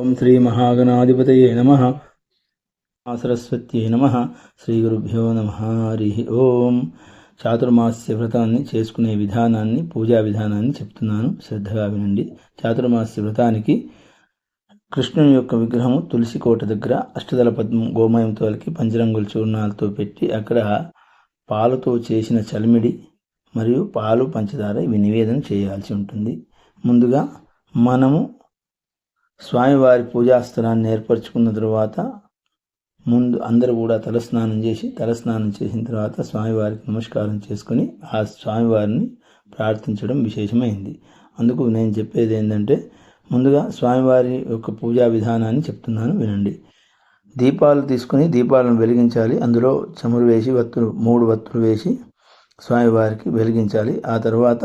ఓం శ్రీ మహాగణాధిపతయే నమ. సరస్వత్యై నమ. శ్రీ గురుభ్యో నమ. హరి ఓం. చాతుర్మాస్య వ్రతాన్ని చేసుకునే విధానాన్ని పూజా విధానాన్ని చెప్తున్నాను. శ్రద్ధగా వినండి. చాతుర్మాస్య వ్రతానికి కృష్ణుని యొక్క విగ్రహము తులసి కోట దగ్గర అష్టదల పద్మం గోమయంతో కలిపి పంచరంగుల చూర్ణాలతో పెట్టి అక్కడ పాలతో చేసిన చలిమిడి మరియు పాలు పంచదార ఇవి నివేదన చేయాల్సి ఉంటుంది. ముందుగా మనము స్వామివారి పూజాస్థలాన్ని ఏర్పరచుకున్న తర్వాత ముందు అందరూ కూడా తలస్నానం చేసి తలస్నానం చేసిన తర్వాత స్వామివారికి నమస్కారం చేసుకుని ఆ స్వామివారిని ప్రార్థించడం విశేషమైంది. అందుకు నేను చెప్పేది ఏంటంటే ముందుగా స్వామివారి యొక్క పూజా విధానాన్ని చెప్తున్నాను వినండి. దీపాలు తీసుకుని దీపాలను వెలిగించాలి. అందులో చమురు వేసి వత్తులు మూడు వత్తులు వేసి స్వామివారికి వెలిగించాలి. ఆ తర్వాత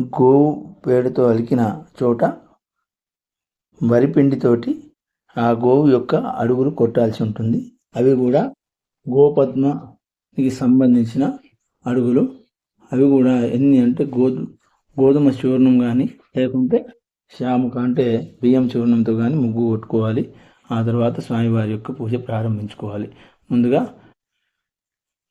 గోవు పేడతో అలికిన చోట వరిపిండితోటి ఆ గోవు యొక్క అడుగులు కొట్టాల్సి ఉంటుంది. అవి కూడా గోపద్మకి సంబంధించిన అడుగులు. అవి కూడా ఎన్ని అంటే గోధు గోధుమ చూర్ణం కానీ లేకుంటే శ్యామక అంటే బియ్యం చూర్ణంతో కానీ ముగ్గు కొట్టుకోవాలి. ఆ తర్వాత స్వామివారి యొక్క పూజ ప్రారంభించుకోవాలి. ముందుగా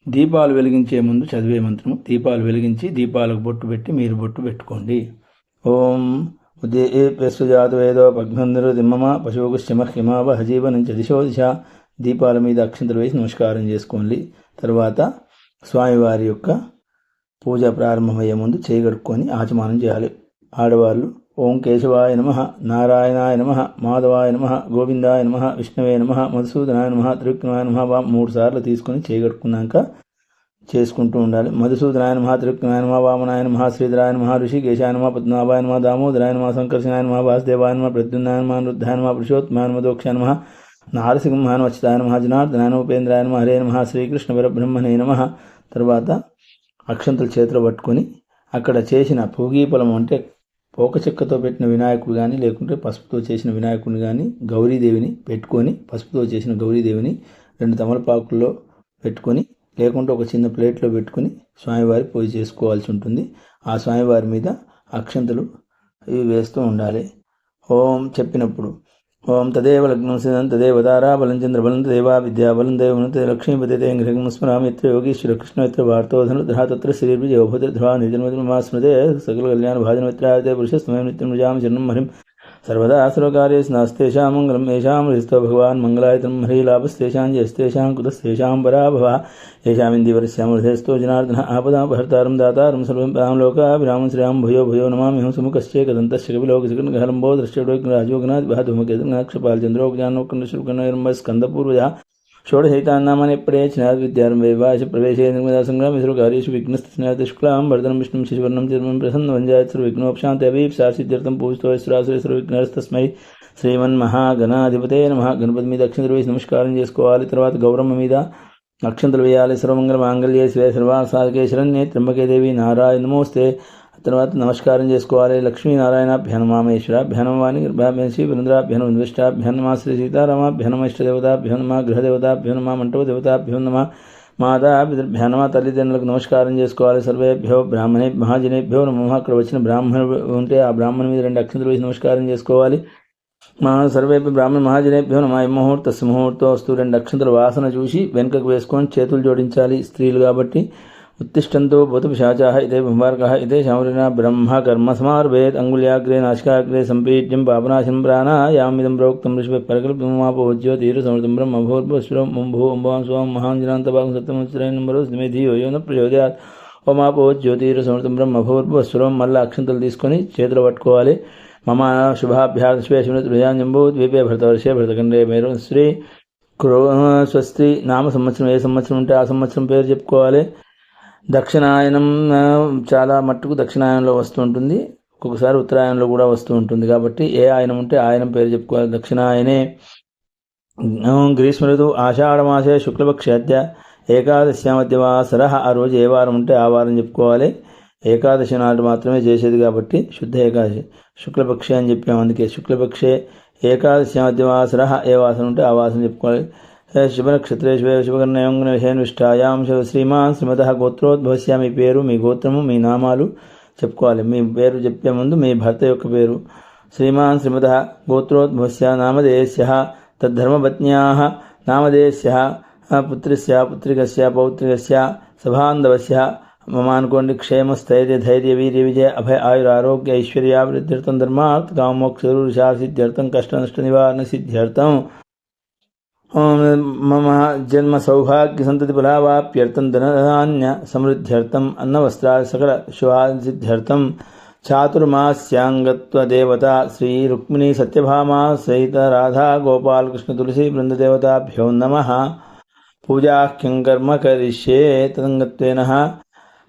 దీపాలు వెలిగించే ముందు చదివే మంత్రము. దీపాలు వెలిగించి దీపాలకు బొట్టు పెట్టి మీరు బొట్టు పెట్టుకోండి. ఓం ఉద్యేప్యస్సుజాత వేదో పగ్నందరు పశువుకు పశువుశ్చమ హిమావ నుంచి దిశో దిశ దీపాల మీద అక్షంతలు వేసి నమస్కారం చేసుకోండి. తర్వాత స్వామివారి యొక్క పూజ ప్రారంభమయ్యే ముందు చేయగడుక్కొని ఆచమానం చేయాలి. ఆడవాళ్ళు ఓం కేశవాయ నమ నారాయణాయ నమ మాధవాయ నమ గోవిందాయ నమ విష్ణవే నమ మధుసూదనాయ నమ త్రివిక్రమాయ నమ మూడు సార్లు తీసుకుని చేయగడుకున్నాక చేసుకుంటూ ఉండాలి. మధుసూదనాయన మహా త్రివిక్రమాయ నమ వామనాయన మహా శ్రీధరాయన మహా ఋషికేశాయ నమ పద్మనాభాయ నమ దామోదరాయ నమ సంకర్షణాయ నమ వాసుదేవాయ నమ ప్రద్యున్నాయ నమ నృద్ధాయ నమ పురుషోత్తమాయ నమ దోక్షాయ నమ నారసింహాయ నమ అచ్యుతాయ నమ మహా హరే నమ శ్రీకృష్ణ పరబ్రహ్మనే నమ తర్వాత అక్షంతల చేతిలో పట్టుకొని అక్కడ చేసిన పొగీపలం అంటే పోక చెక్కతో పెట్టిన వినాయకుడు కానీ లేకుంటే పసుపుతో చేసిన వినాయకుడిని కానీ గౌరీదేవిని పెట్టుకొని పసుపుతో చేసిన గౌరీదేవిని రెండు తమలపాకుల్లో పెట్టుకొని లేకుంటే ఒక చిన్న ప్లేట్లో పెట్టుకొని స్వామివారి పూజ చేసుకోవాల్సి ఉంటుంది. ఆ స్వామివారి మీద అక్షంతలు ఇవి వేస్తూ ఉండాలి. ఓం చెప్పినప్పుడు ఓం తదేవ లగ్నం సిద్ధం తదేవ బలం దేవా విద్యా బలం దేవం లక్ష్మీపతి గ్రహం స్మరామిత్ర యోగీశ్వర కృష్ణ ఇత్ర వార్తోధన ధ్రా తత్ర శ్రీర్విజయభూతి ధ్రువ నిర్జన్మతి స్మృతే సకల కళ్యాణ భాజన పురుష స్వయం నిత్యం నిజాం జన్మం హరిం. सर्वदासुरकार्येषु नास्तेषां मङ्गलं येषां हृस्तो भगवान् मङ्गलायतं ह्रीलाभस्तेषां येस्तेषां कुतस्तेषां पराभवा येषामिन्दिवरस्यामृधेस्तो जनार्दनः आपदापहर्तारं दातारं सर्वं परां लोकाभिरामं श्रियां भूयो भूयो नमाम्यहं सुमुखश्चे कदन्तस्य कपिलोकसिकण्डहलम्बो दृष्टो राजोगनाथ भाधुमकेतनाक्षपालचन्द्रोगजानोकण्डशुकनैर्मस्कन्दपूर्वजा విద్యారం వైవాశ ప్రవేశే నిర్మదా సంగ్రామ ఇసురు కార్యేషు విఘ్నస్నాథ శుక్లాం భరతనం విష్ణుం శిశువర్ణం చిర్మం ప్రసన్న వంజాయత్సరు విఘ్నోపశాంతి అభీప్సాసిద్ధ్యర్థం పూజితో ఇసురాసురేశ్వర విఘ్నస్తస్మై శ్రీమన్మహాగణాధిపతే నమ గణపతి మీద అక్షంతలు వేసి నమస్కారం చేసుకోవాలి తర్వాత గౌరమ్మ మీద అక్షంతలు వేయాలి సర్వమంగళ మాంగళ్యే శివే సర్వాసాధకే శరణ్యే త్రంబకే దేవి నారాయణ నమోస్తే తర్వాత నమస్కారం చేసుకోవాలి. లక్ష్మీనారాయణ భ్యనమామేశ్వర లక్ష్మీనారాయణాభ్యనమామేశ్వరాభ్యనమాని గర్భాభ్యనసి వృంద్రాభ్యనం నిష్టాభ్యనమా శ్రీ సీతారామాభ్యనమ మంటవ గృహదేవతాభ్యనమా మంటపదేవతాభ్యనమా మాతా పితృభ్యానమా తల్లిదండ్రులకు నమస్కారం చేసుకోవాలి. సర్వేభ్యో బ్రాహ్మణే మహాజనేభ్యో నమ అక్కడ వచ్చిన బ్రాహ్మణుడు ఉంటే ఆ బ్రాహ్మణ మీద రెండు అక్షంతలు వేసి నమస్కారం చేసుకోవాలి. మా సర్వేపి బ్రాహ్మణ మహాజనేభ్యో నమ. ముహూర్త ముహూర్తం వస్తూ రెండు అక్షంతల వాసన చూసి వెనుకకు వేసుకొని చేతులు జోడించాలి స్త్రీలు కాబట్టి. उत्तिष्ठन्तो भूतपिशाचाः इते कुम्भार्कः इते शामरिणा ब्रह्म कर्म समार्भेत् अङ्गुल्याग्रे नाशिकाग्रे सम्पीड्यं पापनाशं प्राणायामिदं प्रोक्तं ऋषभे परकल्पमापोज्यो तीरसमृतं ब्रह्म भूर्भुस्वरं मुम्भो अम्बां स्वां महाञ्जनान्तभागं सत्यमुच्चरैनम्बरो स्मिधियो यो न ప్రచోదయాత్ ఓమాపో జ్యోతిరసమృతం బ్రహ్మ భూర్భుస్వరం మళ్ళీ అక్షంతలు తీసుకొని చేతిలో పట్టుకోవాలి మమ శుభాభ్యాశ్వేషుభ్రయాంజంబూ ద్వీపే భరతవర్షే భరతఖండే మేరు శ్రీ క్రో స్వస్తి నామ సంవత్సరం ఏ సంవత్సరం ఉంటే ఆ సంవత్సరం పేరు చెప్పుకోవాలి దక్షిణాయనం చాలా మట్టుకు దక్షిణాయనంలో వస్తూ ఉంటుంది. ఒక్కొక్కసారి ఉత్తరాయణంలో కూడా వస్తూ ఉంటుంది. కాబట్టి ఏ ఆయనం ఉంటే ఆయనం పేరు చెప్పుకోవాలి. దక్షిణాయనే గ్రీష్మ ఋతువు ఆషాఢమాసే శుక్లపక్షాద్య ఏకాదశ్యామధ్యవాసర ఆ రోజు ఏ వారం ఉంటే ఆ వారం చెప్పుకోవాలి. ఏకాదశి నాడు మాత్రమే చేసేది కాబట్టి శుద్ధ ఏకాదశి. శుక్లపక్షే అని చెప్పాము అందుకే. శుక్లపక్షే ఏకాదశ్యామధ్యవాసర ఏ వాసన ఉంటే ఆ వాసన చెప్పుకోవాలి. శుభనక్షత్రేశ్వర శుభకర్ణయోగనిషాయాం శివ శ్రీమాన్ శ్రీమత గోత్రోద్భవస్యా మీ పేరు మీ గోత్రము మీ నామాలు చెప్పుకోవాలి. మీ పేరు చెప్పే ముందు మీ భర్త యొక్క పేరు. శ్రీమాన్ శ్రీమత గోత్రోద్భవస్య నామధేయస్య తద్ధర్మపత్న్యా నామధేయస్య పుత్రస్య పుత్రికస్య పౌత్రికస్య సభాంధవస్య. మమ అనుకోండి క్షేమ స్థైర్య ధైర్య వీర్య విజయ అభయ ఆయుర ఆరోగ్య ఐశ్వర్యావృద్ధ్యర్థం ధర్మార్థ కామోక్ష కష్ట కష్టనష్ట నివారణ సిద్ధ్యర్థం. మమ జన్మ సౌభాగ్య సంతతి ఫలావాప్యర్థం ధనధాన్య సమృద్ధ్యర్థం అన్నవస్త్ర సకల శివాసిద్ధ్యర్థం చాతుర్మాస్యాంగత్వదేవత శ్రీ రుక్మిణి సత్యభామా సహిత రాధా గోపాల్ కృష్ణ తులసి బృందదేవతాభ్యో నమ. పూజాఖ్యం కర్మ కరిష్యే తదంగత్వేన.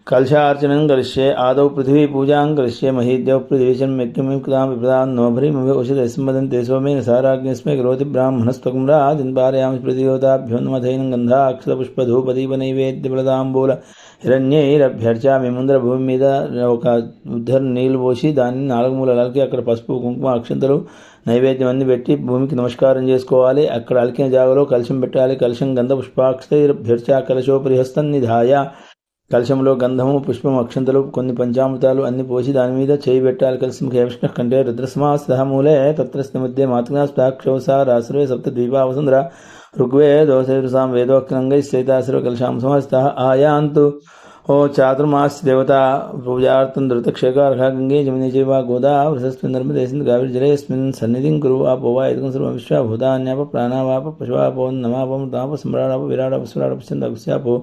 कलशार्चनं करिष्ये आदौ पृथिवीपूजां करिष्ये महीद्यौ पृथिवीशन्यज्ञमिकृतां विप्रदां नोभरीमभि औषधस्मदन्ते सोमेन साराज्ञस्मै करोति ब्राह्मणस्त्वकं राजिन् पारयामि प्रतिदेवताभ्यो नमधैनं గంధాక్షతపుష్పధూపదీపనైవేద్యబలదాంబూల హిరణ్యైరభ్యర్చామి ముందర భూమి మీద ఒక ఉద్ధర నీళ్లు పోసి దాన్ని నాలుగు మూలలకి అక్కడ పసుపు కుంకుమ అక్షంతలు నైవేద్యం అన్ని పెట్టి భూమికి నమస్కారం చేసుకోవాలి అక్కడ అలికిన జాగలో కలశం పెట్టాలి కలశం గంధ పుష్పాక్షైరభ్యర్చా కలశోపరి హస్తం నిధాయ కలశంలో గంధము పుష్పం అక్షంతలు కొన్ని పంచామృతాలు అన్ని పోసి దాని మీద చేయి పెట్టాలి. కలిసి విష్ణు కంటే రుద్రస్మాస్తః మూలే మాతృగా మధ్య మాతృనాస్తాక్షోసారాశ్రవే సప్త ద్వీపావసుందర ఋగ్వేదోసాం వేదోక్తంగై స్థితాశ్రవ కలశాం సమస్త ఆయాంతు. ఓ చాతుర్మాస్ దేవత పూజార్థం ధృతక్షేకార్హ గంగే జమిని జీవ గోదా వృషస్మిన్ నర్మదేశం గావిర్జలేస్మిన్ సన్నిధిం కురు ఆ పోవా ఎదుగు సర్వ విశ్వ భూతాన్యాప ప్రాణావాప పశువాపో నమాపం తాప సమ్రాడాప విరాడాప సురాడాప చందగుస్యాపో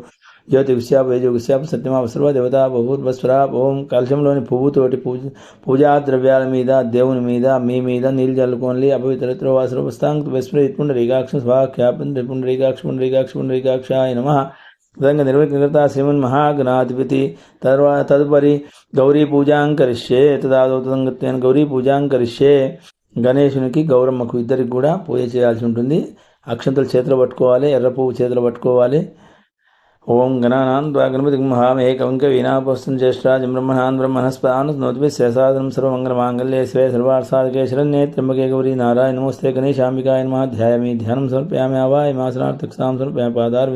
జ్యోతి గుస్యాప వేజు గుస్యాప సత్యమాప సర్వ దేవత బహుర్భస్వర ఓం కలశంలోని పువ్వుతోటి పూజ పూజా ద్రవ్యాల మీద దేవుని మీద మీ మీద నీళ్ళు చల్లుకోండి. అపవిత్రత్వ వాసర పుస్తాంక్ విస్మృ పుండరీకాక్ష స్వాఖ్యాపన్ పుండరీకాక్ష పుండరీకాక్ష పుండరీకాక్షాయ నమ. విధంగా నిర్వహించగలత శ్రీమన్ మహాగణాధిపతి తర్వా తదుపరి గౌరీ పూజాం కరిష్యే. తదాదో గౌరీ పూజాం కరిష్యే. గణేశునికి గౌరమ్మకు ఇద్దరికి కూడా పూజ చేయాల్సి ఉంటుంది. అక్షంతలు చేతిలో పట్టుకోవాలి ఎర్ర పువ్వు చేతిలో పట్టుకోవాలి. ఓం గణానాం ద్వా గణపతి మహామేకవంక వీణాపస్తం జ్యేష్ఠరాజం బ్రహ్మణాన్ బ్రహ్మణస్పదాన్ నోతిభి శేషాదనం సర్వమంగళమాంగళ్యే శ్రే సర్వార్థసాధకే శరణ్యే త్ర్యంబకే గౌరీ నారాయణ నమస్తే గణేశాంబికాయ నమ ధ్యాయామి ధ్యానం సమర్పయామి ఆవాయ మాసనార్థక్షాం సమర్పయామి పాదార్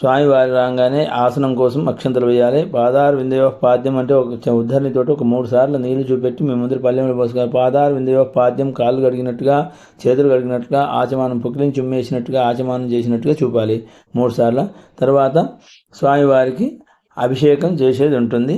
స్వామివారి రాగానే ఆసనం కోసం అక్షంతలు వేయాలి. పాదార్ విందయో పాద్యం అంటే ఒక ఉద్ధరణితోటి ఒక మూడు సార్లు నీళ్ళు చూపెట్టి మీ ముందు పల్లెంలో పోసుకోవాలి పాదార్ విందయో పాద్యం కాళ్ళు కడిగినట్టుగా చేతులు కడిగినట్టుగా ఆచమానం పుక్కిలించి ఉమ్మేసినట్టుగా ఆచమానం చేసినట్టుగా చూపాలి. మూడు సార్లు. తర్వాత స్వామివారికి అభిషేకం చేసేది ఉంటుంది.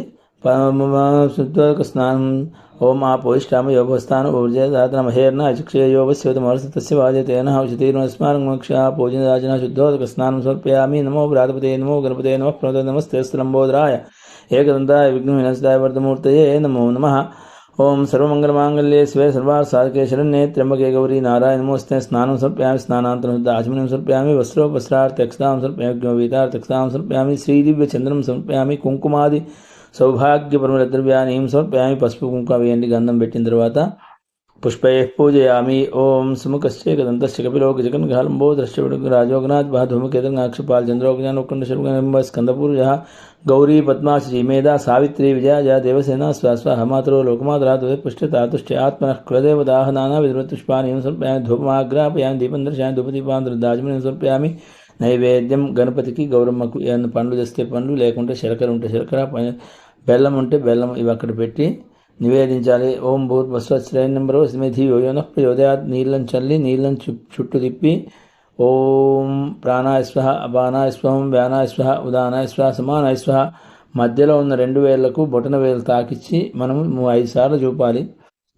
శుద్ధోదక స్నానం ఓం ఆ పోయిష్టామ యోగస్థాన ఊర్జాతన మహేర్న అచక్షయోగస్యోతమర్సతస్య వాజతేన ఔషధీర్మ స్మారం మోక్ష పూజనరాజన శుద్ధోదక స్నానం సమర్పయామి నమో ప్రాతపతే నమో గణపతే నమ ప్రణత నమస్తే స్థలంబోధరాయ ఏకదంతాయ విఘ్న వినస్తాయ వర్ధమూర్తయే నమో నమ. ఓం సర్వమంగళమాంగళ్యే శివే సర్వాసాధకే శరణ్యే త్ర్యంబకే గౌరీ నారాయణ నమోస్తే స్నానం సమర్పయామి స్నానాంతరం శుద్ధ ఆచమనం సమర్పయామి వస్త్రోపస్రార్థక్షతాం సమర్పయామి వీతార్థక్షతాం సమర్పయామి శ్రీదివ్య చంద్రం సమర్పయామి కుంకుమాది సౌభాగ్యపరముల ద్రవ్యాన్ని సమర్పయామి పసుపు కుంకుమ వేయండి గంధం పెట్టిన తర్వాత పుష్పై పూజయామి. ఓం సుముఖశ్చే కదంతశ్చ కపిలోక జగన్గాలంబో ద్రష్టవిడు రాజోగనాథ్ బాధూమకేతనాక్షపాల్ చంద్రోజ్ఞానోకండ శర్గంబ స్కందపూర్య గౌరీ పద్మాశి మేధా సావిత్రి విజయ దేవసేన స్వస్వ హమాతరో లోకమాతరా పుష్టితాతుష్టి ఆత్మన కులదేవదాహ నానా విధృతుష్పాని సమర్పయామి. ధూపమాగ్రాపయామి దీపం దర్శయామి ధూపదీపాంతర్దాజమని సమర్పయామి. నైవేద్యం గణపతికి గౌరమ్మకు ఏమైనా పండ్లు తెస్తే పండ్లు లేకుంటే శర్కర ఉంటే శర్కర బెల్లం ఉంటే బెల్లం ఇవి అక్కడ పెట్టి నివేదించాలి. ఓం భూత్ బస్వశ్రేయ నెంబరు స్మిధి యోన ప్రయోదయాత్ నీళ్ళని చల్లి నీళ్ళని చుట్టూ తిప్పి ఓం ప్రాణాయ స్వహ అపానాయ స్వహం వ్యానాయ మధ్యలో ఉన్న రెండు వేళ్ళకు బొటన వేలు తాకిచ్చి మనము ఐదు సార్లు చూపాలి.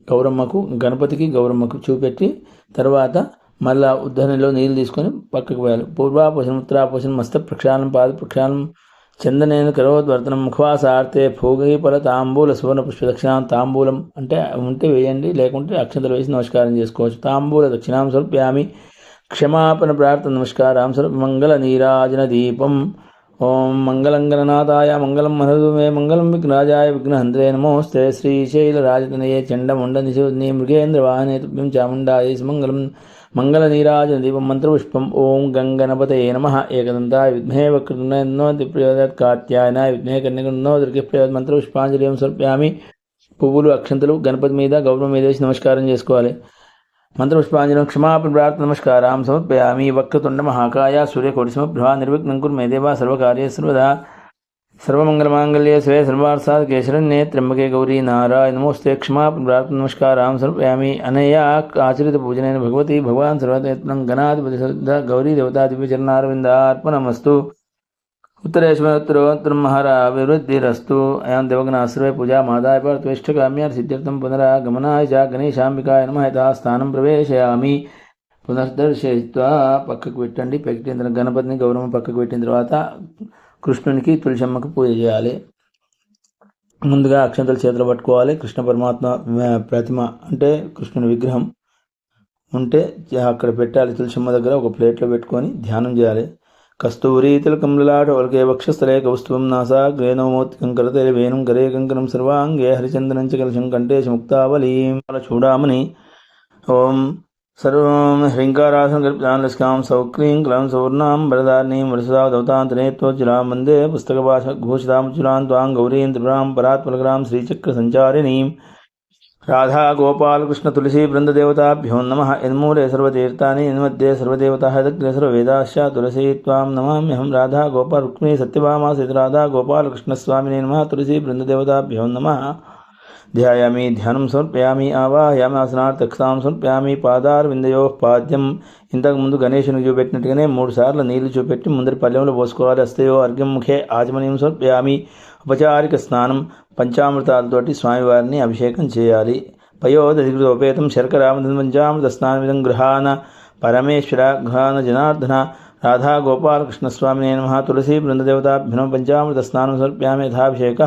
గౌరమ్మకు గణపతికి గౌరమ్మకు చూపెట్టి తర్వాత మళ్ళా ఉద్ధరణలో నీళ్ళు తీసుకొని పక్కకు పోయాలి. పూర్వాపోషణం ఉత్తరాపోషణం మస్త ప్రక్షాళనం పాద ప్రక్షాళనం చందనేన కరోద్వర్తనం ముఖవాసార్తే భోగీపల తాంబూల సువర్ణ పుష్ప దక్షిణాం తాంబూలం అంటే ఉంటే వేయండి లేకుంటే అక్షంతలు వేసి నమస్కారం చేసుకోవచ్చు. తాంబూల దక్షిణాం స్వల్ప్యామి క్షమాపణ ప్రార్థన నమస్కారం స్వల్ప మంగళ నీరాజన దీపం. ఓం మంగళం గణనాథాయ మంగళం మహదుమే మంగళం విఘ్నరాజాయ విఘ్నహంద్రే నమోస్తే. శ్రీశైలరాజతనయే చండముండ నిశోధనే మృగేంద్రవాహనే తుభ్యం చాముండాయ సుమంగళం మంగళనీరాజన దీపం మంత్రపుష్పం ఓం గంగణపతయే నమ. ఏకదంతా విద్మహే వక్రతున్నో దిప్రయోదాత్ కాత్యాయనాయ విద్మహే కన్యకున్నో దుర్గి ప్రయోద్ మంత్రపుష్పాంజలియం సమర్ప్యామి. పువ్వులు అక్షంతలు గణపతి మీద గౌరవం మీద వేసి నమస్కారం చేసుకోవాలి. మంత్రపుష్పాంజలం క్షమాపణ ప్రార్థన నమస్కారం సమర్పయామి. వక్రతుండ మహాకాయ సూర్యకోటి సమభ్రభా నిర్విఘ్నం కురు మే దేవా సర్వకార్య సర్వదా. సర్వమంగళమాంగళ్యే స్వే సర్వార్థాత్ కేశరణ్యే త్ర్యంబకే గౌరీ నారాయణ నమోస్తే క్షమా ప్రార్థన నమస్కారం సమర్పయామి అనయా ఆచరిత పూజనైన భగవతి భగవాన్ సర్వతేత్రం గణాధిపతి శ్రద్ధ గౌరీ దేవతాధిపతి చరణారవిందార్పణమస్తు उत्तरेश्वरोत्तरोत्तरं महाराभिवृद्धिरस्तु अयं देवगणाश्रय पूजा मादाय पार्थवेष्टकाम्यार् सिद्ध्यर्थं पुनरागमनाय च गणेशाम्बिकाय नमः यथा స్థానం ప్రవేశయామి పునర్దర్శయిత్వా పక్కకు పెట్టండి పెట్టిన తర్వాత గణపతిని గౌరవం పక్కకు పెట్టిన తర్వాత కృష్ణునికి తులసమ్మకు పూజ చేయాలి. ముందుగా అక్షంతలు చేతులు పట్టుకోవాలి. కృష్ణ పరమాత్మ ప్రతిమ అంటే కృష్ణుని విగ్రహం ఉంటే అక్కడ పెట్టాలి. తులసమ్మ దగ్గర ఒక ప్లేట్లో పెట్టుకొని ధ్యానం చేయాలి. కస్తూరి తిలకం లలాట వల్కే వక్షస్థలే కౌస్తువం నాసా గ్రేనోమోత్కం కరతే వేణుం కరే కంకణం సర్వాంగే హరిచందనం చ కలశం కంఠేశ ముక్తావలీం చూడామని ఓం सर्वं ह्रीङ्कारासङ्कल्पितां सौक्रीं क्लां सौर्णां वरदानीं वरसदा दवतान्तनेत्वचिलां वंदे पुस्तकभाषघोषितां चिलां त्वां गौरीं त्रिपुरां परात्मलग्रां श्रीचक्रसञ्चारिणीं। राधागोपालकृष्णतुलसीवृन्ददेवताभ्यो नमः। यन्मूले सर्वतीर्थानि, यन्मध्ये सर्वदेवताः यदग्रे सर्ववेदाश्च, तुलसी, त्वां नमाम्यहं। सत्यभामा नमः। तुलसीवृन्ददेवताभ्यो नमः। ధ్యాయామి ధ్యానం సమర్పయామి ఆవాహయామి ఆసనార్థక్షాం సమర్పయామి పాదారవిందయో పాద్యం. ఇంతకుముందు గణేషునికి చూపెట్టినట్టుగానే మూడు సార్లు నీళ్ళు చూపెట్టి ముందరి పల్లెంలో పోసుకోవాలి అస్తయో అర్ఘ్యం ముఖే ఆచమనీయం సమర్పయామి. ఉపచారిక స్నానం పంచామృతాలతోటి స్వామివారిని అభిషేకం చేయాలి. పయోదధికృతోపేతం శర్కరామధన్ పంచామృత స్నానమిదం గృహాన పరమేశ్వర గృహాన జనార్దన రాధా గోపాలకృష్ణస్వామినే నమ తులసీ బృందదేవతాభ్యనో పంచామృత స్నానం సమర్ప్యామి యథాభిషేక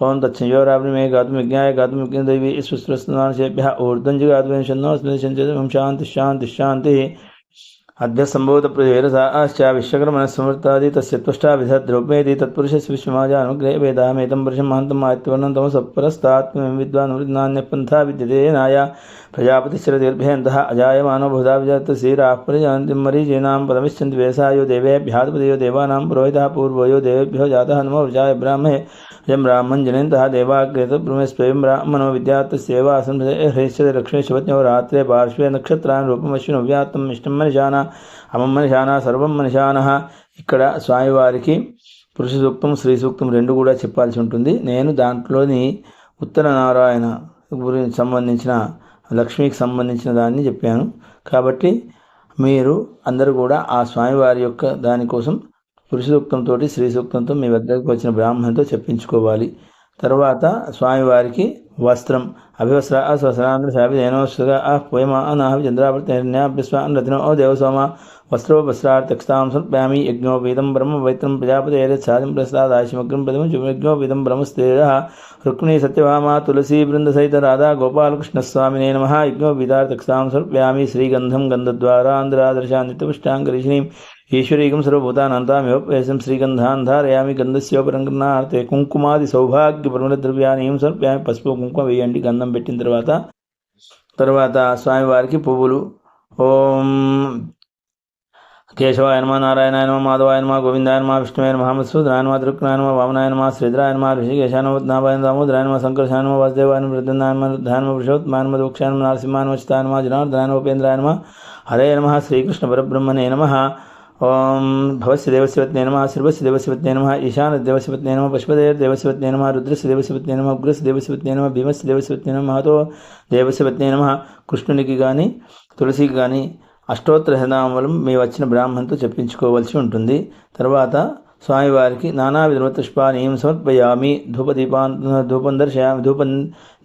ఓం తచ్చయోరాబ్ని మే గాతుం విజ్ఞాయ గాతుం విజ్ఞదేవి స్వస్వస్నాశేభ్య ఊర్ధ్వం జగాతుం షన్నో స్మృతిశంచం శాంతి శాంతి శాంతి అద్య సంభూత ప్రజేరసాశ్చ విశ్వకర్మణ సమృత్తాది తస్య త్వష్టాభిధ ద్రౌపేది తత్పురుషస్య విశ్వమాజానుగ్రహే వేదామేతం పురుషం మహంతం ఆత్మవర్ణం తమ సత్పరస్తాత్మ విద్వాన్ వృద్ధాన్యపంథా విద్యతే నాయ ప్రజాపతిశ్చరదీర్భయంతః అజాయమానో బహుధా విజాత శ్రీరాः ప్రజాంతి మరీచీనాం పదమిశ్చంతి వేసాయో దేవేభ్యాధిపతయో దేవానాం పురోహితः పూర్వయో దేవేభ్యో జాతः నమో వృజాయ బ్రాహ్మే అయం బ్రాహ్మణ్ జనంతः దేవాగ్రేత బ్రహ్మస్వయం బ్రాహ్మణో విద్యాత్తస్యేవాసం హ్రేష్యతే లక్ష్మీ శివజ్ఞో అమం మనిషాన సర్వం మనిషాన. ఇక్కడ స్వామివారికి పురుష సూక్తం స్త్రీ సూక్తం రెండు కూడా చెప్పాల్సి ఉంటుంది. నేను దాంట్లోని ఉత్తర నారాయణ గురించి సంబంధించిన లక్ష్మికి సంబంధించిన దాన్ని చెప్పాను. కాబట్టి మీరు అందరూ కూడా ఆ స్వామివారి యొక్క దానికోసం పురుష సూక్తంతో స్త్రీ సూక్తంతో మీ వద్దకు వచ్చిన బ్రాహ్మణతో చెప్పించుకోవాలి. తర్వాత స్వామివారికి వస్త్రం. అభివస్ర స్వసరాంధ్ర శాపి జైనోత్సగా ఆ పోయమా నాభి రతినో ఓ దేవసోమ. వస్త్రో సర్ప్యామి యజ్ఞోపీతం బ్రహ్మ పవిత్రం ప్రజాపతి ప్రసాదాశిమగ్రం ప్రథమ యజ్ఞోపీతం బ్రహ్మస్తేజ రుక్మిణీ సత్యభామ తులసీ బృందసహిత రాధా గోపాలకృష్ణస్వామినే నమ. యజ్ఞోపీతార్థక్షతాం సర్ప్యామి శ్రీగంధం గంధద్వారాంధ్రాదర్శాన్నిత్యపుష్టాంగరీషిణీం ఈశ్వరీకం సర్వభూతానంతామివపేసం శ్రీగంధాన్ ధారయామి గంధస్యోపరంగనార్తే కుంకుమాది సౌభాగ్య పరిమళద్రవ్యాన్ని ఏం సమర్పయామి పసుపు కుంకుమ వేయండి గంధం పెట్టిన తర్వాత తర్వాత స్వామివారికి పువ్వులు. ఓం కేశవాయ నమ నారాయణ నమ మాధవాయ నమ గోవిందాయ నమ విష్ణువాయ నమ మధుసూదనాయ నమ దృక్నాయ నమ వామనాయ నమ శ్రీధరాయ నమ ఋషికేశాయ నమ ఉద్నాభాయ దామోదరాయ నమ సంకర్షాయ నమ వాసుదేవాయ నమ వృద్ధనాయ నమ రుద్ధాయ నమ పురుషోత్తమాయ నమ దోక్షాయ నమ నరసింహాయ నమ చితాయ నమ జనార్దనాయ నమ ఉపేంద్రాయ నమ హరే నమ శ్రీకృష్ణ పరబ్రహ్మణే నమ. ఓం భవస్య దేవశివత్నే నమ శివస్య దేవశివత్నే నమ ఈశాన దేవశివత్నే నమ పశుపదేర్ దేవశివత్నే నమ రుద్రస్య దేవశివత్నే నమ ఉగ్రస్య దేవశివత్నే నమ భీమస్య దేవశివత్నే నమ మహతో దేవశివత్నే నమ కృష్ణునికి కానీ తులసికి కానీ అష్టోత్తర హరినామలం మీ వచ్చిన బ్రాహ్మణతో చెప్పించుకోవాల్సి ఉంటుంది. తర్వాత స్వామివారికి నానా విధుమతుష్పానీయం సమర్పయామి ధూపదీపాన్ ధూపం దర్శయామి ధూపం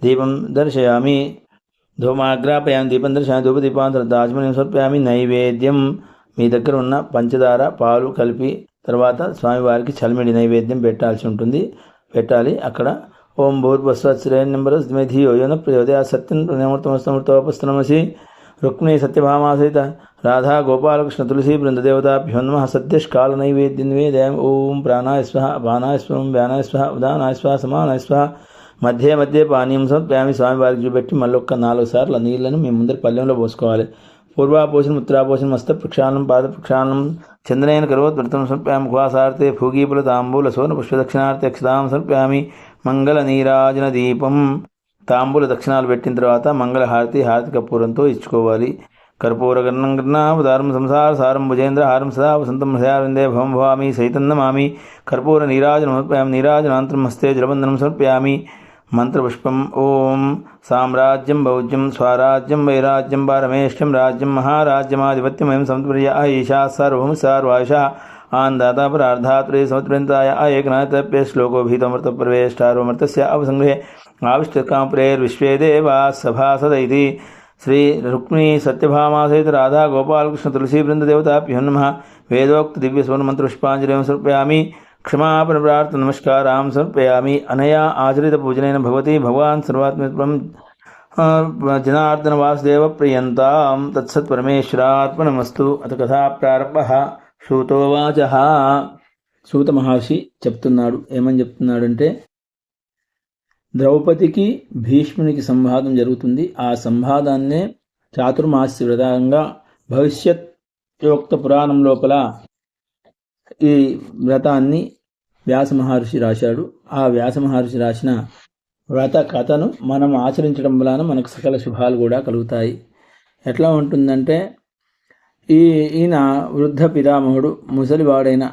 దీపం దర్శయామి ధూమాగ్రాపయామి దీపం దర్శయామి ధూపదీపాంతర దాచమని సమర్పయామి నైవేద్యం మీ దగ్గర ఉన్న పంచదార పాలు కలిపి తర్వాత స్వామివారికి చలిమిడి నైవేద్యం పెట్టాల్సి ఉంటుంది. పెట్టాలి. అక్కడ ఓం భూర్భస్వత్సరేణ నెంబర్ ధియో యోన ప్రయోదయ సత్యం ప్రణమృతమస్తమృతోపస్తనమసి రుక్మిణీ సత్యభామా సహిత రాధా గోపాలకృష్ణ తులసి బృందదేవతాభ్యోన్మ సత్యష్కాల నైవేద్యం నివేదయం ఓం ప్రాణాయ స్వహ అపానాయ స్వం వ్యానాయ ఉదానాయ సమానాయ మధ్య మధ్య పానీయం సమర్పయామి. స్వామివారికి చూపెట్టి మళ్ళొక్క నాలుగు సార్లు నీళ్ళను నీళ్ళను మీ ముందర పల్లెంలో పోసుకోవాలి. పూర్వాపోషణం ఉత్తరాపోషణం హస్త ప్రక్షాళనం పాద ప్రక్షాళనం చందనైన కరోత్ వ్రతం సమర్పయామి కుహాసార్తే భూగీపుల తాంబూల సోన పుష్పదక్షిణార్థి అక్షతాం సమర్పయామి మంగళ నీరాజన దీపం తాంబూల దక్షిణాలు పెట్టిన తర్వాత మంగళహారతి హారతి కర్పూరంతో ఇచ్చుకోవాలి. కర్పూర కర్పూరగర్ణం గర్ణావతారం సంసార సారం భుజేంద్ర హారం సదా వసంతం హృదయారందే భవం భవామి సైతం నమామి కర్పూర నీరాజనం సమర్పయామి నీరాజనాంతరం హస్తే జలబంధనం సమర్పయామి మంత్రపుష్పం ఓం సామ్రాజ్యం భౌజ్యం స్వరాజ్యం వైరాజ్యం పారమేష్ఠ్యం రాజ్యం మహారాజ్యమాధిపత్యమయం సంప్రియ ఈశా సర్వం సర్వాయుష ఆందాతాపరార్ధాత్రే సమత్ప్రంతాయ ఏకనాథప్య శ్లోకో భీతమృతప్రవేష్టారోమృతస్య అవసంగ్రహే ఆవిష్టకాంప్రేర్విశ్వే దేవా సభాసద ఇది శ్రీ రుక్మిణీ సత్యభామా సహిత రాధా గోపాలకృష్ణ తులసీ బృందదేవతాభ్యో నమ వేదోక్త దివ్య సువర్ణమంత్రపుష్పాంజలిం సమర్పయామి క్షమాపణ ప్రార్థ నమస్కారాం సమర్పయామి. అనయా ఆచరిత పూజనైన భవతి భగవాన్ సర్వాత్మత్వం జనార్దన వాసుదేవ ప్రియంతాం. తత్సత్ పరమేశ్వరార్పణమస్తు. అత కథా ప్రారంభ. సూతోవాచ సూత మహర్షి చెప్తున్నాడు. ఏమని చెప్తున్నాడంటే ద్రౌపదికి భీష్మునికి సంవాదం జరుగుతుంది. ఆ సంవాదాన్నే చాతుర్మాస్య వ్రతంగా భవిష్యత్ యోక్త పురాణం లోపల ఈ వ్రతాన్ని వ్యాస మహర్షి రాశాడు. ఆ వ్యాస మహర్షి రాసిన వ్రత కథను మనం ఆచరించడం వలన మనకు సకల శుభాలు కూడా కలుగుతాయి. ఎట్లా ఉంటుందంటే ఈ ఈయన వృద్ధ పితామహుడు ముసలివాడైన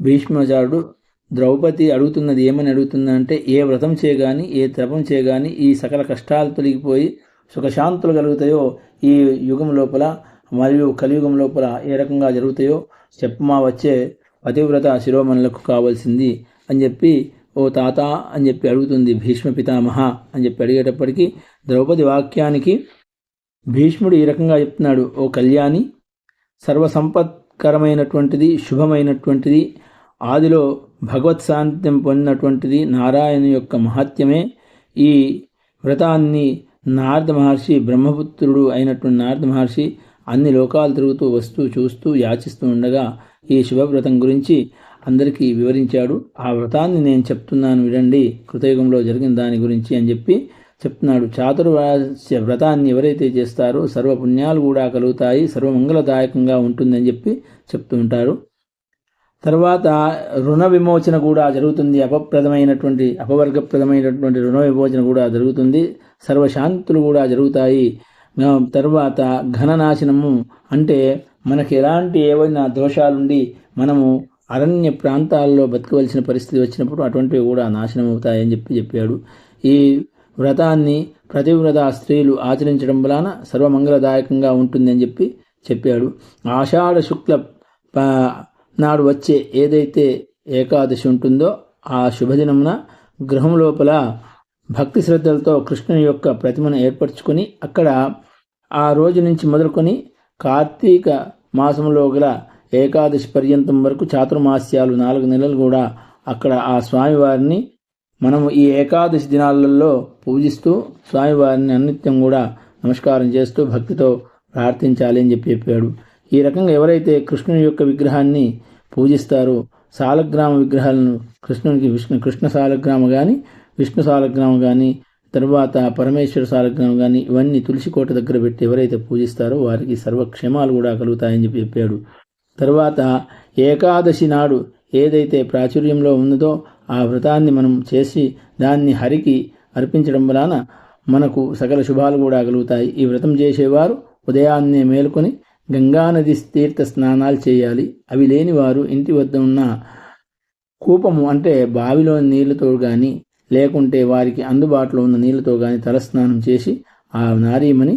భీష్మాచారుడు ద్రౌపది అడుగుతున్నది ఏమని అడుగుతుందంటే ఏ వ్రతం చేయగాని ఏ తపం చేయగాని ఈ సకల కష్టాలు తొలగిపోయి సుఖశాంతులు కలుగుతాయో ఈ యుగం లోపల మరియు కలియుగం లోపల ఏ రకంగా జరుగుతాయో చెప్పమా వచ్చే పతివ్రత శిరోమణులకు కావాల్సింది అని చెప్పి ఓ తాత అని చెప్పి అడుగుతుంది భీష్మ పితామహ అని చెప్పి అడిగేటప్పటికీ ద్రౌపది వాక్యానికి భీష్ముడు ఈ రకంగా చెప్తున్నాడు ఓ కళ్యాణి సర్వసంపత్కరమైనటువంటిది శుభమైనటువంటిది ఆదిలో భగవత్ సాన్నిధ్యం పొందినటువంటిది నారాయణ యొక్క మహత్యమే. ఈ వ్రతాన్ని నారద మహర్షి బ్రహ్మపుత్రుడు అయినటువంటి నారద మహర్షి అన్ని లోకాలు తిరుగుతూ వస్తూ చూస్తూ యాచిస్తూ ఉండగా ఈ శుభవ్రతం గురించి అందరికీ వివరించాడు. ఆ వ్రతాన్ని నేను చెప్తున్నాను వినండి. కృతయుగంలో జరిగిన దాని గురించి అని చెప్పి చెప్తున్నాడు. చాతుర్వాస్య వ్రతాన్ని ఎవరైతే చేస్తారో సర్వపుణ్యాలు కూడా కలుగుతాయి. సర్వమంగళదాయకంగా ఉంటుందని చెప్పి చెప్తూ ఉంటారు. తర్వాత రుణ విమోచన కూడా జరుగుతుంది. అపప్రదమైనటువంటి అపవర్గప్రదమైనటువంటి రుణ విమోచన కూడా జరుగుతుంది. సర్వశాంతులు కూడా జరుగుతాయి. తర్వాత ఘననాశనము అంటే మనకి ఎలాంటి ఏవైనా దోషాలుండి మనము అరణ్య ప్రాంతాల్లో బతకవలసిన పరిస్థితి వచ్చినప్పుడు అటువంటివి కూడా నాశనం అవుతాయని చెప్పి చెప్పాడు. ఈ వ్రతాన్ని ప్రతివ్రత స్త్రీలు ఆచరించడం వలన సర్వమంగళదాయకంగా ఉంటుందని చెప్పి చెప్పాడు. ఆషాఢ శుక్ల నాడు వచ్చే ఏదైతే ఏకాదశి ఉంటుందో ఆ శుభదినమున గృహం లోపల భక్తి శ్రద్ధలతో కృష్ణుని యొక్క ప్రతిమను ఏర్పరచుకొని అక్కడ ఆ రోజు నుంచి మొదలుకొని కార్తీక మాసంలో గల ఏకాదశి పర్యంతం వరకు చాతుర్మాస్యాలు నాలుగు నెలలు కూడా అక్కడ ఆ స్వామివారిని మనము ఈ ఏకాదశి దినాలలో పూజిస్తూ స్వామివారిని అన్నిత్యం కూడా నమస్కారం చేస్తూ భక్తితో ప్రార్థించాలి అని చెప్పి చెప్పాడు. ఈ రకంగా ఎవరైతే కృష్ణుని యొక్క విగ్రహాన్ని పూజిస్తారో సాలగ్రామ విగ్రహాలను కృష్ణునికి విష్ణు కృష్ణ సాలగ్రామ కానీ విష్ణు సాలగ్రామం కానీ తర్వాత పరమేశ్వర సాలగ్రామం కానీ ఇవన్నీ తులసికోట దగ్గర పెట్టి ఎవరైతే పూజిస్తారో వారికి సర్వక్షేమాలు కూడా కలుగుతాయని చెప్పి చెప్పాడు. తర్వాత ఏకాదశి నాడు ఏదైతే ప్రాచుర్యంలో ఉన్నదో ఆ వ్రతాన్ని మనం చేసి దాన్ని హరికి అర్పించడం వలన మనకు సకల శుభాలు కూడా కలుగుతాయి. ఈ వ్రతం చేసేవారు ఉదయాన్నే మేలుకొని గంగానది తీర్థ స్నానాలు చేయాలి. అవి లేని వారు ఇంటి వద్ద ఉన్న కూపము అంటే బావిలో నీళ్ళతో కానీ లేకుంటే వారికి అందుబాటులో ఉన్న నీళ్ళతో కానీ తలస్నానం చేసి ఆ నారీమణి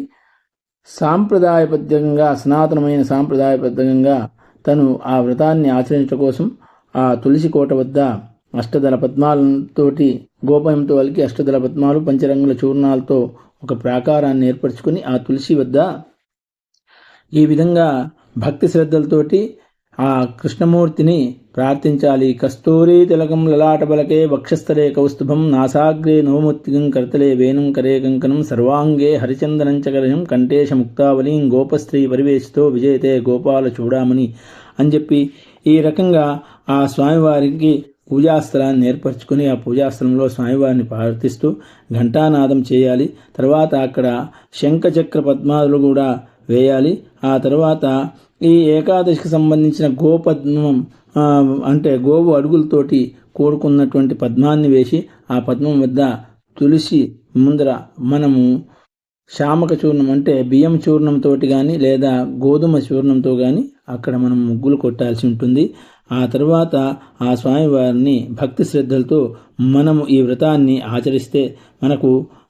సాంప్రదాయబద్ధంగా సనాతనమైన సాంప్రదాయబద్ధంగా తను ఆ వ్రతాన్ని ఆచరించడం కోసం ఆ తులసి కోట వద్ద అష్టదల పద్మాలతోటి గోపయంతో వలికి అష్టదల పద్మాలు పంచరంగుల చూర్ణాలతో ఒక ప్రాకారాన్ని ఏర్పరచుకొని ఆ తులసి వద్ద ఈ విధంగా భక్తి శ్రద్ధలతోటి ఆ కృష్ణమూర్తిని ప్రార్థించాలి. కస్తూరి తిలకం లలాట బలకే వక్షస్థలే కౌస్తుభం నాసాగ్రే నవముత్తిగం కర్తలే వేణుం కరే కంకణం సర్వాంగే హరిచందనంచకరం కంఠేశ ముక్తావలీం గోపస్త్రీ పరివేశితో విజయతే గోపాల చూడామని అని చెప్పి ఈ రకంగా ఆ స్వామివారికి పూజాస్థలాన్ని ఏర్పరచుకుని ఆ పూజాస్థలంలో స్వామివారిని ప్రార్థిస్తూ ఘంటానాదం చేయాలి. తర్వాత అక్కడ శంఖచక్ర పద్మాదులు కూడా వేయాలి. ఆ తర్వాత ఈ ఏకాదశికి సంబంధించిన గోపద్మం అంటే గోవు అడుగులతోటి కూడుకున్నటువంటి పద్మాన్ని వేసి ఆ పద్మం వద్ద తులసి ముందర మనము శామక చూర్ణం అంటే బియ్యం చూర్ణంతో కానీ లేదా గోధుమ చూర్ణంతో కానీ అక్కడ మనం ముగ్గులు కొట్టాల్సి ఉంటుంది. ఆ తర్వాత ఆ స్వామివారిని భక్తి శ్రద్ధలతో మనము ఈ వ్రతాన్ని ఆచరిస్తే మనకు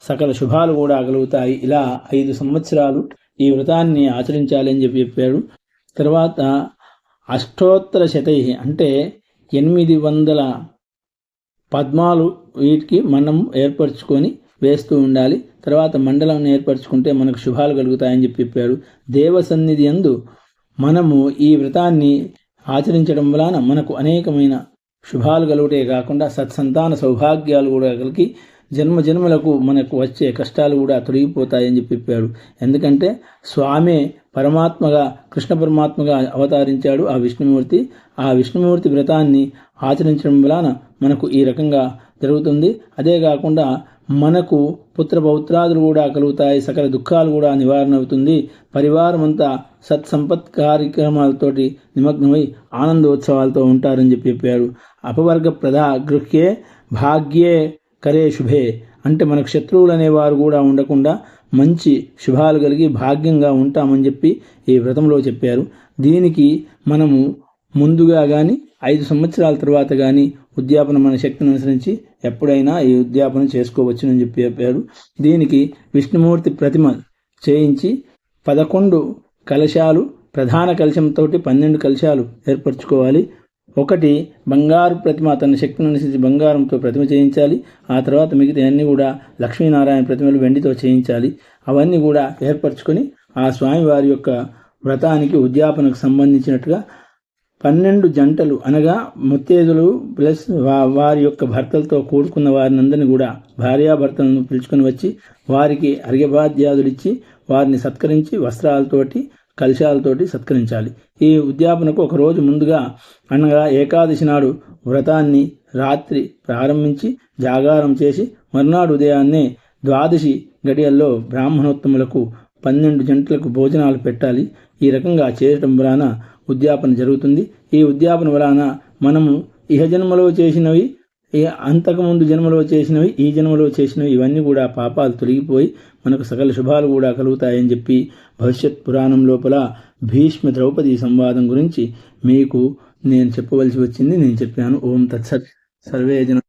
సకల శుభాలు కూడా కలుగుతాయి. ఇలా ఐదు సంవత్సరాలు ఈ వ్రతాన్ని ఆచరించాలని చెప్పి చెప్పాడు. తర్వాత అష్టోత్తర శతై అంటే ఎనిమిది వందల పద్మాలు వీటికి మనం ఏర్పరచుకొని వేస్తూ ఉండాలి. తర్వాత మండలం ఏర్పరచుకుంటే మనకు శుభాలు కలుగుతాయని చెప్పి చెప్పాడు. దేవ సన్నిధి అందు మనము ఈ వ్రతాన్ని ఆచరించడం వలన మనకు అనేకమైన శుభాలు కలుగుటే కాకుండా సత్సంతాన సౌభాగ్యాలు కూడా కలిగి జన్మ జన్మలకు మనకు వచ్చే కష్టాలు కూడా తొలగిపోతాయని చెప్పి చెప్పాడు. ఎందుకంటే స్వామి పరమాత్మగా కృష్ణ పరమాత్మగా అవతరించాడు ఆ విష్ణుమూర్తి. ఆ విష్ణుమూర్తి వ్రతాన్ని ఆచరించడం వలన మనకు ఈ రకంగా జరుగుతుంది. అదే కాకుండా మనకు పుత్ర పౌత్రాదులు కూడా కలుగుతాయి సకల దుఃఖాలు కూడా నివారణ అవుతుంది పరివారం అంతా సత్సంపత్ కార్యక్రమాలతోటి నిమగ్నమై ఆనందోత్సవాలతో ఉంటారని చెప్పి చెప్పారు. అపవర్గ ప్రధా గృహ్యే భాగ్యే కరే శుభే అంటే మనకు శత్రువులు అనేవారు కూడా ఉండకుండా మంచి శుభాలు కలిగి భాగ్యంగా ఉంటామని చెప్పి ఈ వ్రతంలో చెప్పారు. దీనికి మనము ముందుగా కానీ ఐదు సంవత్సరాల తర్వాత కానీ ఉద్యాపన మన శక్తిని అనుసరించి ఎప్పుడైనా ఈ ఉద్యాపన చేసుకోవచ్చునని చెప్పి చెప్పారు. దీనికి విష్ణుమూర్తి ప్రతిమ చేయించి పదకొండు కలశాలు ప్రధాన కలశంతో పన్నెండు కలశాలు ఏర్పరచుకోవాలి. ఒకటి బంగారు ప్రతిమ తన శక్తిని అనుసరించి బంగారంతో ప్రతిమ చేయించాలి. ఆ తర్వాత మిగతా అన్నీ కూడా లక్ష్మీనారాయణ ప్రతిమలు వెండితో చేయించాలి. అవన్నీ కూడా ఏర్పరచుకొని ఆ స్వామివారి యొక్క వ్రతానికి ఉద్యాపనకు సంబంధించినట్టుగా పన్నెండు జంటలు అనగా ముత్తేదులు ప్లస్ వారి యొక్క భర్తలతో కూడుకున్న వారిని అందరినీ కూడా భార్యాభర్తలను పిలుచుకొని వచ్చి వారికి అర్ఘ్యపాద్యాదులిచ్చి వారిని సత్కరించి వస్త్రాలతోటి కలశాలతోటి సత్కరించాలి. ఈ ఉద్యాపనకు ఒక రోజు ముందుగా అనగా ఏకాదశి నాడు వ్రతాన్ని రాత్రి ప్రారంభించి జాగారం చేసి మర్నాడు ఉదయాన్నే ద్వాదశి గడియల్లో బ్రాహ్మణోత్తములకు పన్నెండు జంటలకు భోజనాలు పెట్టాలి. ఈ రకంగా చేయటం వలన ఉద్యాపన జరుగుతుంది. ఈ ఉద్యాపన వలన మనము ఇహ జన్మలో చేసినవి అంతకుముందు జన్మలో చేసినవి ఈ జన్మలో చేసినవి ఇవన్నీ కూడా పాపాలు తొలగిపోయి మనకు సకల శుభాలు కూడా కలుగుతాయని చెప్పి భవిష్యత్ పురాణం లోపల భీష్మ ద్రౌపది సంవాదం గురించి మీకు నేను చెప్పవలసి వచ్చింది నేను చెప్పాను. ఓం తత్సత్. సర్వే జన